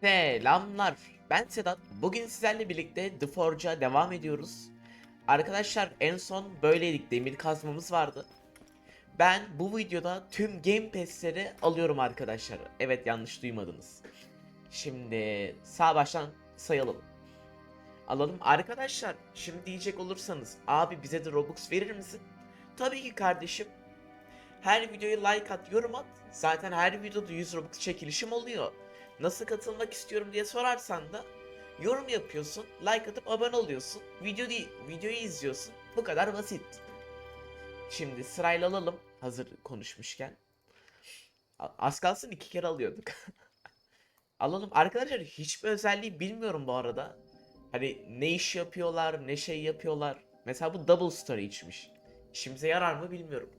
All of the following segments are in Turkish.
Selamlar. Ben Sedat. Bugün sizlerle birlikte The Forge'a devam ediyoruz. Arkadaşlar en son böyleydik. Demir kazmamız vardı. Ben bu videoda tüm Game Pass'leri alıyorum arkadaşlar. Evet yanlış duymadınız. Şimdi sağ baştan sayalım. Alalım. Arkadaşlar şimdi diyecek olursanız abi bize de Robux verir misin? Tabii ki kardeşim. Her videoya like at, yorum at. Zaten her videoda 100 Robux çekilişim oluyor. Nasıl katılmak istiyorum diye sorarsan da yorum yapıyorsun, like atıp abone oluyorsun. Video videoyu izliyorsun. Bu kadar basit. Şimdi sırayla alalım hazır konuşmuşken. Az kalsın iki kere alıyorduk. alalım. Arkadaşlar hiçbir özelliği bilmiyorum bu arada. Hani ne iş yapıyorlar, ne şey yapıyorlar. Mesela bu double storage'miş. İşimize yarar mı bilmiyorum.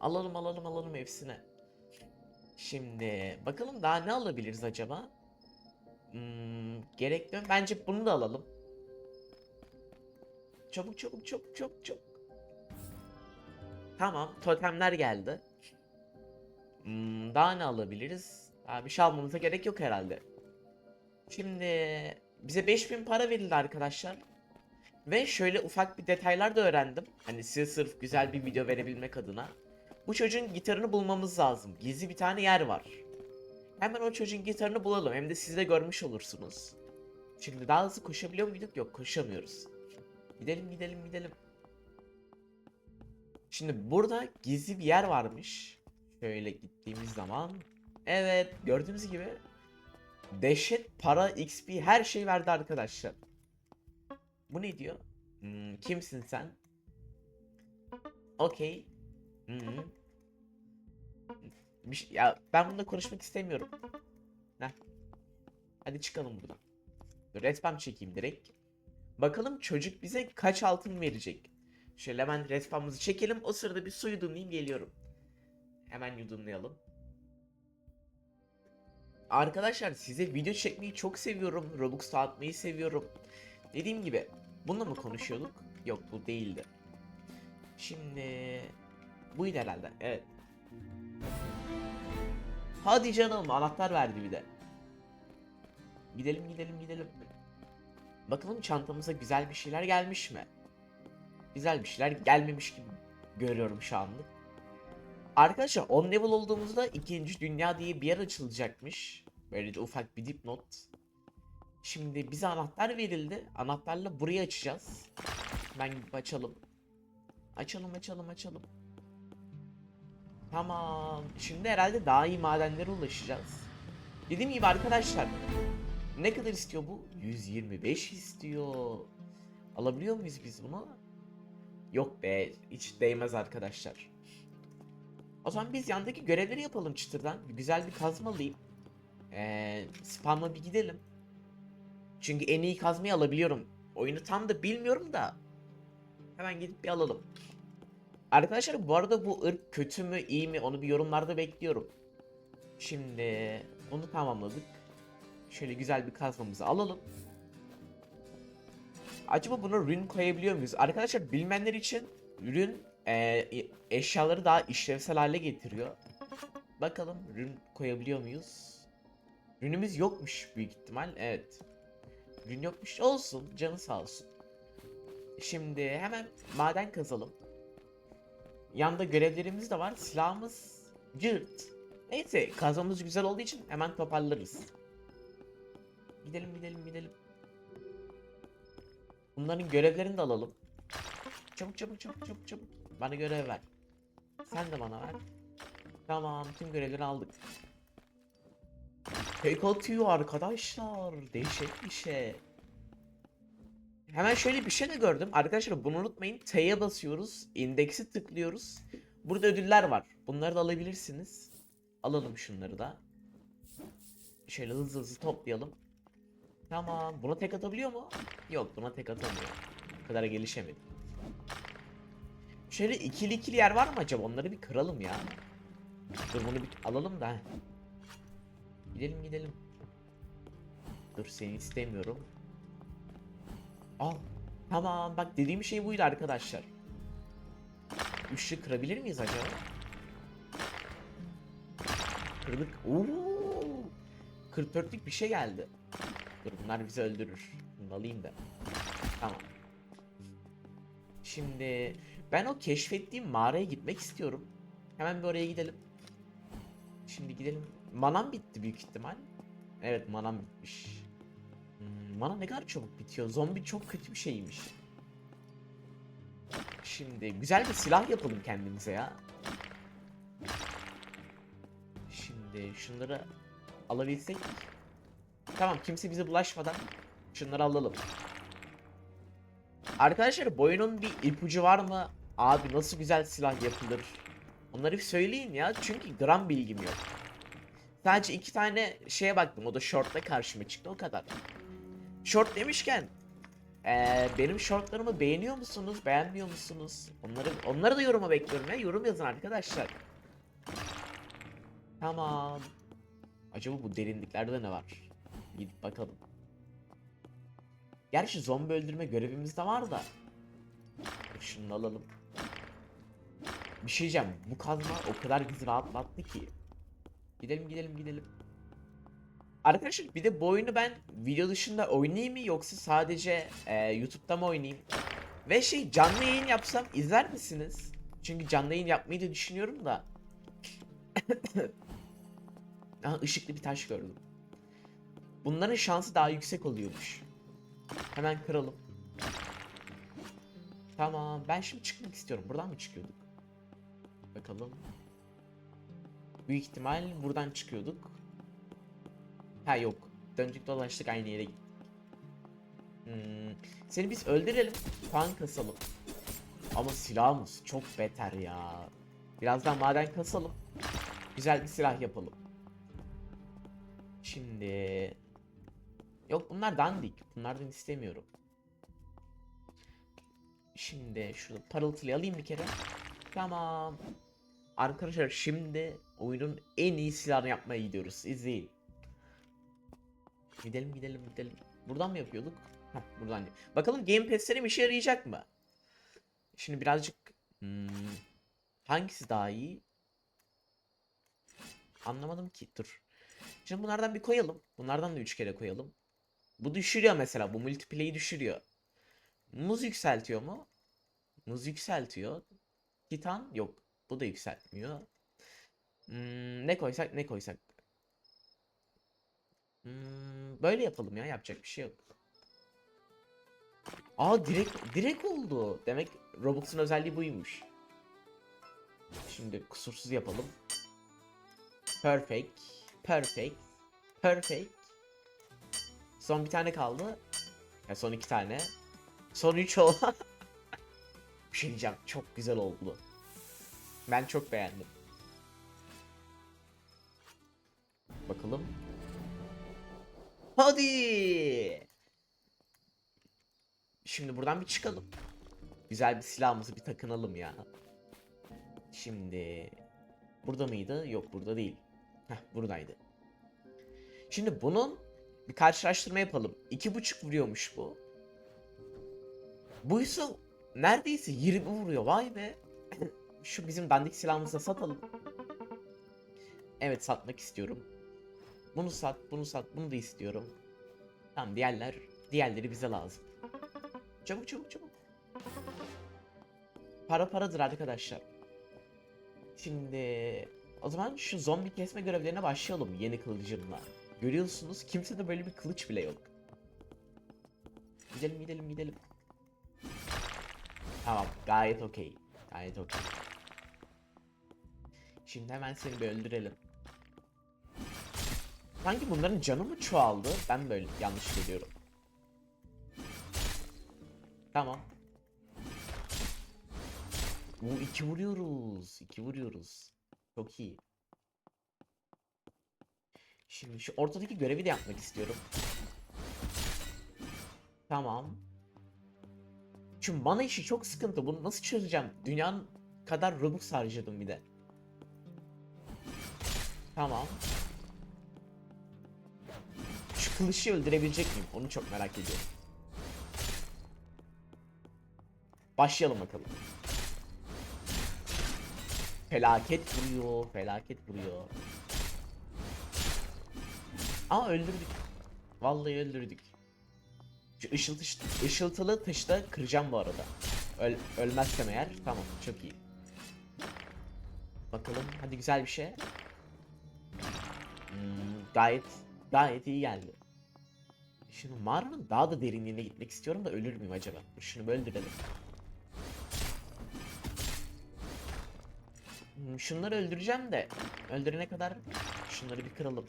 Alalım alalım alalım hepsine. Şimdi bakalım daha ne alabiliriz acaba? Hmm, gerek yok. Bence bunu da alalım. Çabuk çabuk çabuk çabuk çabuk. Tamam totemler geldi. Hmm, daha ne alabiliriz? Daha bir şey almamıza gerek yok herhalde. Şimdi bize 5000 para verildi arkadaşlar. Ve şöyle ufak bir detaylar da öğrendim. Hani size sırf güzel bir video verebilmek adına. Bu çocuğun gitarını bulmamız lazım. Gizli bir tane yer var. Hemen o çocuğun gitarını bulalım. Hem de siz de görmüş olursunuz. Şimdi daha hızlı koşabiliyor muyduk? Yok koşamıyoruz. Gidelim gidelim gidelim. Şimdi burada gizli bir yer varmış. Şöyle gittiğimiz zaman. Evet gördüğünüz gibi. Dehşet para, XP her şey verdi arkadaşlar. Bu ne diyor? Hmm, kimsin sen? Okey. Hı hı. Bir şey- ya ben bununla konuşmak istemiyorum. Heh. Hadi çıkalım buradan. Dur respawn çekeyim direkt. Bakalım çocuk bize kaç altın verecek. Şöyle hemen respawn'ımızı çekelim. O sırada bir su yudumlayayım geliyorum. Hemen yudumlayalım. Arkadaşlar size video çekmeyi çok seviyorum. Robux dağıtmayı seviyorum. Dediğim gibi bununla mı konuşuyorduk? Yok bu değildi. Şimdi buydu herhalde. Evet. Hadi canım anahtar verdi bir de. Gidelim gidelim gidelim. Bakalım çantamıza güzel bir şeyler gelmiş mi? Güzel bir şeyler gelmemiş gibi görüyorum şu anlık. Arkadaşlar 10 level olduğumuzda ikinci dünya diye bir yer açılacakmış. Böyle de ufak bir dipnot. Şimdi bize anahtar verildi. Anahtarla burayı açacağız. Ben açalım. Açalım açalım açalım. Tamam. Şimdi herhalde daha iyi madenlere ulaşacağız. Dediğim gibi arkadaşlar. Ne kadar istiyor bu? 125 istiyor. Alabiliyor muyuz biz bunu? Yok be. Hiç değmez arkadaşlar. O zaman biz yandaki görevleri yapalım çıtırdan. Güzel bir kazma alayım. Ee, spam'a bir gidelim. Çünkü en iyi kazmayı alabiliyorum. Oyunu tam da bilmiyorum da. Hemen gidip bir alalım. Arkadaşlar bu arada bu ırk kötü mü iyi mi onu bir yorumlarda bekliyorum. Şimdi onu tamamladık. Şöyle güzel bir kazmamızı alalım. Acaba buna rün koyabiliyor muyuz? Arkadaşlar bilmenler için rün e, eşyaları daha işlevsel hale getiriyor. Bakalım rün koyabiliyor muyuz? Rünümüz yokmuş büyük ihtimal. Evet. Rün yokmuş. Olsun. Canı sağ olsun. Şimdi hemen maden kazalım. Yanda görevlerimiz de var. Silahımız cırt. Neyse kazmamız güzel olduğu için hemen toparlarız. Gidelim gidelim gidelim. Bunların görevlerini de alalım. Çabuk çabuk çabuk çabuk çabuk. Bana görev ver. Sen de bana ver. Tamam tüm görevleri aldık. Tek atıyor arkadaşlar. Değişik bir şey. Hemen şöyle bir şey de gördüm. Arkadaşlar bunu unutmayın. T'ye basıyoruz. indeksi tıklıyoruz. Burada ödüller var. Bunları da alabilirsiniz. Alalım şunları da. Şöyle hızlı hızlı toplayalım. Tamam. Buna tek atabiliyor mu? Yok buna tek atamıyor. Bu kadar gelişemedim. Şöyle ikili ikili yer var mı acaba? Onları bir kıralım ya. Dur bunu bir alalım da. Gidelim gidelim. Dur seni istemiyorum. Al. Tamam bak dediğim şey buydu arkadaşlar. Üçlü kırabilir miyiz acaba? Kırdık. Oo. 44'lük bir şey geldi. Dur bunlar bizi öldürür. Bunu alayım da. Tamam. Şimdi ben o keşfettiğim mağaraya gitmek istiyorum. Hemen bir oraya gidelim. Şimdi gidelim. Manam bitti büyük ihtimal. Evet manam bitmiş. Hmm, mana ne kadar çabuk bitiyor. Zombi çok kötü bir şeymiş. Şimdi güzel bir silah yapalım kendimize ya. Şimdi şunları alabilsek. Tamam kimse bize bulaşmadan şunları alalım. Arkadaşlar bu oyunun bir ipucu var mı? Abi nasıl güzel silah yapılır? Onları bir söyleyin ya çünkü gram bilgim yok. Sadece iki tane şeye baktım o da short'ta karşıma çıktı o kadar. Short demişken eee, benim shortlarımı beğeniyor musunuz beğenmiyor musunuz? Onları onları da yoruma bekliyorum ya yorum yazın arkadaşlar. Tamam. Acaba bu derinliklerde ne var? Gidip bakalım. Gerçi zombi öldürme görevimiz de var da. Şunu alalım. Bir şey diyeceğim. Bu kazma o kadar bizi rahatlattı ki. Gidelim gidelim gidelim. Arkadaşlar bir de bu oyunu ben video dışında oynayayım mı yoksa sadece e, YouTube'da mı oynayayım? Ve şey canlı yayın yapsam izler misiniz? Çünkü canlı yayın yapmayı da düşünüyorum da. Aha ışıklı bir taş gördüm. Bunların şansı daha yüksek oluyormuş. Hemen kıralım. Tamam ben şimdi çıkmak istiyorum. Buradan mı çıkıyorduk? Bakalım. Büyük ihtimal buradan çıkıyorduk. Ha yok. Döndük dolaştık aynı yere gittik. Hmm, Seni biz öldürelim. Puan kasalım. Ama silahımız çok beter ya. Birazdan maden kasalım. Güzel bir silah yapalım. Şimdi... Yok bunlar dandik. Bunlardan istemiyorum. Şimdi şunu parıltılı alayım bir kere. Tamam. Arkadaşlar şimdi oyunun en iyi silahını yapmaya gidiyoruz. İzleyin. Gidelim gidelim gidelim. Buradan mı yapıyorduk? Heh, buradan. Bakalım Game Pass'lerim işe yarayacak mı? Şimdi birazcık hmm, hangisi daha iyi? Anlamadım ki. Dur. Şimdi bunlardan bir koyalım. Bunlardan da 3 kere koyalım. Bu düşürüyor mesela. Bu multiplay'i düşürüyor. Muz yükseltiyor mu? Muz yükseltiyor. Titan yok. Bu da yükseltmiyor. Hmm, ne koysak ne koysak. Hmm, böyle yapalım ya. Yapacak bir şey yok. Aa direkt direkt oldu. Demek Robux'un özelliği buymuş. Şimdi kusursuz yapalım. Perfect. Perfect. Perfect. Son bir tane kaldı. Ya son iki tane. Son üç oldu. bir şey diyeceğim. Çok güzel oldu. Ben çok beğendim. Bakalım. Hadi. Şimdi buradan bir çıkalım. Güzel bir silahımızı bir takınalım ya. Şimdi burada mıydı? Yok burada değil. Heh buradaydı. Şimdi bunun bir karşılaştırma yapalım. İki buçuk vuruyormuş bu. Buysa neredeyse 20 vuruyor. Vay be. Şu bizim dandik silahımızı da satalım. Evet satmak istiyorum. Bunu sat, bunu sat, bunu da istiyorum. Tamam diğerler, diğerleri bize lazım. Çabuk çabuk çabuk. Para paradır arkadaşlar. Şimdi o zaman şu zombi kesme görevlerine başlayalım yeni kılıcımla. Görüyorsunuz kimsede böyle bir kılıç bile yok. Gidelim gidelim gidelim. Tamam gayet okey. Gayet okey. Şimdi hemen seni bir öldürelim. Sanki bunların canı mı çoğaldı? Ben böyle yanlış görüyorum. Tamam. Bu iki vuruyoruz. iki vuruyoruz. Çok iyi. Şimdi şu ortadaki görevi de yapmak istiyorum. Tamam. Şu mana işi çok sıkıntı. Bunu nasıl çözeceğim? Dünyanın kadar Robux harcadım bir de. Tamam. Şu kılıçı öldürebilecek miyim? Onu çok merak ediyorum. Başlayalım bakalım. Felaket vuruyor, felaket vuruyor. Ama öldürdük. Vallahi öldürdük. Şu ışıltı, ışıltılı taşı kıracağım bu arada. Öl, ölmezsem eğer tamam çok iyi. Bakalım hadi güzel bir şey. Hmm, gayet gayet iyi geldi. Şimdi mağaranın daha da derinliğine gitmek istiyorum da ölür müyüm acaba? Şunu öldürelim. Hmm, Şunları öldüreceğim de öldürene kadar şunları bir kıralım.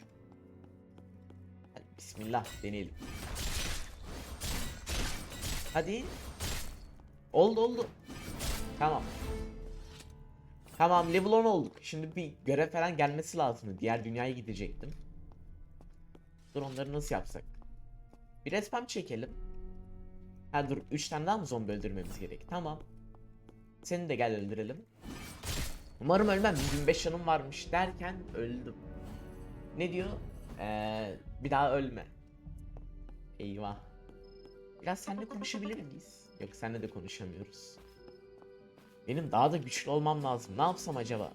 Hadi bismillah deneyelim. Hadi. Oldu oldu. Tamam. Tamam level 10 olduk. Şimdi bir görev falan gelmesi lazım. Diğer dünyaya gidecektim. Dur onları nasıl yapsak? Bir respawn çekelim. Ha dur 3 tane daha mı zombi öldürmemiz gerek? Tamam. Seni de gel öldürelim. Umarım ölmem. 25 canım varmış derken öldüm. Ne diyor? Ee, bir daha ölme. Eyvah. Biraz seninle konuşabilir miyiz? Yok seninle de konuşamıyoruz. Benim daha da güçlü olmam lazım. Ne yapsam acaba?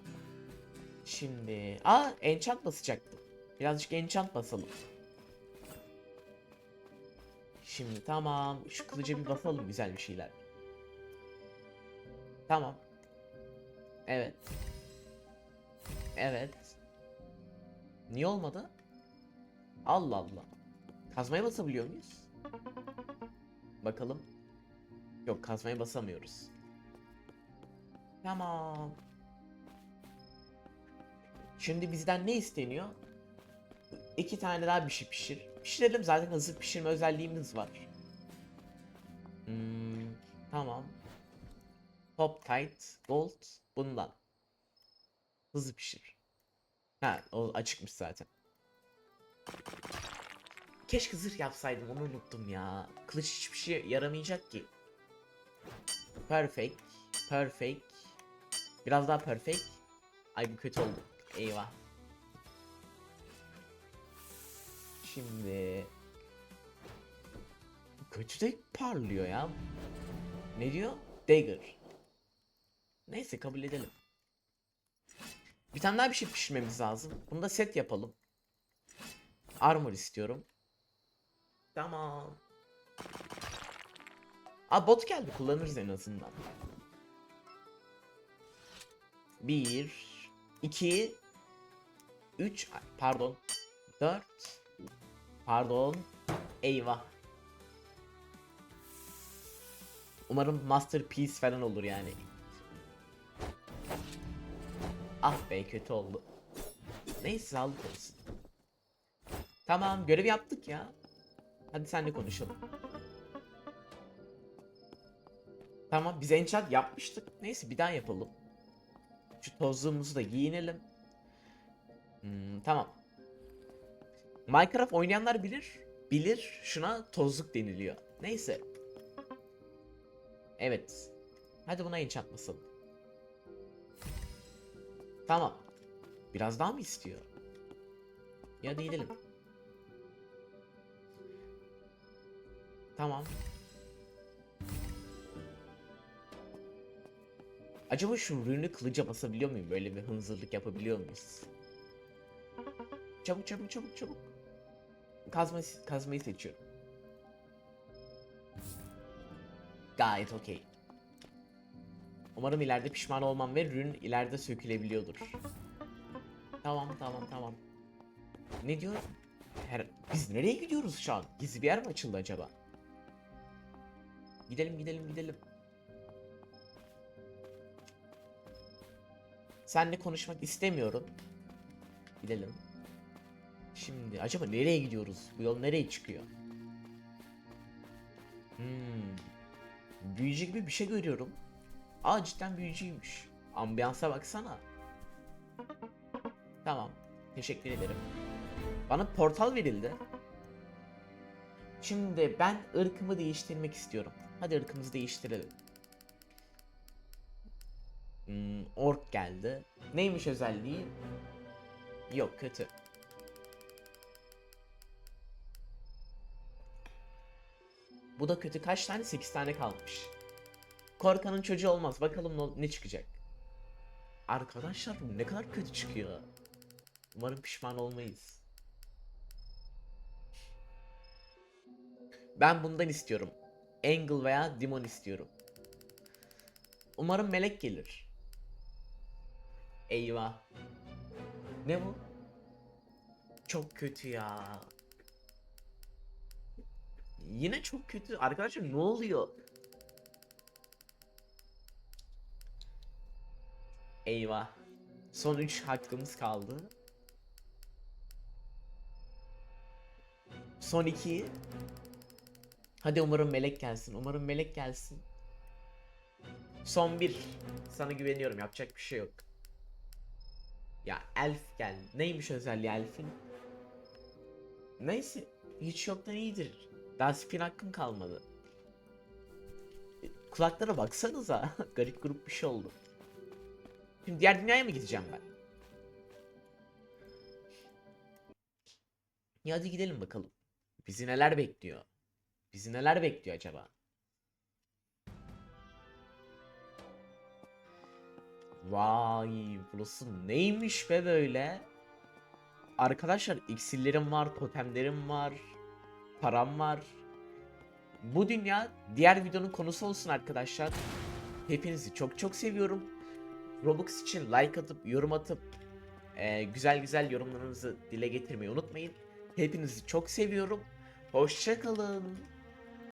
Şimdi... Aa enchant basacaktım. Birazcık enchant basalım. Şimdi tamam. Şu kılıca bir basalım güzel bir şeyler. Tamam. Evet. Evet. Niye olmadı? Allah Allah. Kazmaya basabiliyor muyuz? Bakalım. Yok kazmaya basamıyoruz. Tamam. Şimdi bizden ne isteniyor? İki tane daha bir şey pişir. Pişirelim zaten hazır pişirme özelliğimiz var. Hmm, tamam. Top tight gold bundan. Hızlı pişir. Ha o açıkmış zaten. Keşke zırh yapsaydım onu unuttum ya. Kılıç hiçbir şey yaramayacak ki. Perfect. Perfect. Biraz daha perfect. Ay bu kötü oldu. Eyvah. Şimdi de parlıyor ya. Ne diyor? Dagger. Neyse kabul edelim. Bir tane daha bir şey pişirmemiz lazım. Bunu da set yapalım. Armor istiyorum. Tamam. Aa bot geldi kullanırız en azından. Bir, iki, üç, pardon, dört, pardon, eyvah. Umarım masterpiece falan olur yani. Ah be kötü oldu. Neyse sağlık olsun. Tamam görev yaptık ya. Hadi senle konuşalım. Tamam biz enchant yapmıştık. Neyse bir daha yapalım. Şu tozluğumuzu da giyinelim. Hmm, tamam. Minecraft oynayanlar bilir. Bilir şuna tozluk deniliyor. Neyse. Evet. Hadi buna enchant basalım. Tamam. Biraz daha mı istiyor? Ya hadi gidelim. Tamam. Acaba şu rünü kılıca basabiliyor muyum? Böyle bir hınzırlık yapabiliyor muyuz? Çabuk çabuk çabuk çabuk. Kazma, kazmayı seçiyorum. Gayet okey. Umarım ileride pişman olmam ve rün ileride sökülebiliyordur. Tamam tamam tamam. Ne diyor? Her... Biz nereye gidiyoruz şu an? Gizli bir yer mi açıldı acaba? Gidelim gidelim gidelim. Seninle konuşmak istemiyorum. Gidelim. Şimdi acaba nereye gidiyoruz? Bu yol nereye çıkıyor? Hmm. Büyücü gibi bir şey görüyorum. Aa cidden büyücüymüş. Ambiyansa baksana. Tamam. Teşekkür ederim. Bana portal verildi. Şimdi ben ırkımı değiştirmek istiyorum. Hadi ırkımızı değiştirelim. Hmm, ork geldi. Neymiş özelliği? Yok kötü. Bu da kötü. Kaç tane? 8 tane kalmış. Korkanın çocuğu olmaz. Bakalım ne, çıkacak. Arkadaşlar bu ne kadar kötü çıkıyor. Umarım pişman olmayız. Ben bundan istiyorum. Angle veya Demon istiyorum. Umarım melek gelir. Eyvah. Ne bu? Çok kötü ya. Yine çok kötü. Arkadaşlar ne oluyor? Eyvah. Son 3 hakkımız kaldı. Son 2. Hadi umarım melek gelsin. Umarım melek gelsin. Son 1. Sana güveniyorum. Yapacak bir şey yok. Ya elf gel. Neymiş özelliği elfin? Neyse. Hiç yoktan iyidir. Daha spin hakkım kalmadı. Kulaklara baksanıza. Garip grup bir şey oldu. Şimdi diğer dünyaya mı gideceğim ben? Ya hadi gidelim bakalım. Bizi neler bekliyor? Bizi neler bekliyor acaba? Vay burası neymiş be böyle? Arkadaşlar iksirlerim var, totemlerim var, param var. Bu dünya diğer videonun konusu olsun arkadaşlar. Hepinizi çok çok seviyorum. Robux için like atıp yorum atıp e, güzel güzel yorumlarınızı dile getirmeyi unutmayın. Hepinizi çok seviyorum. Hoşçakalın.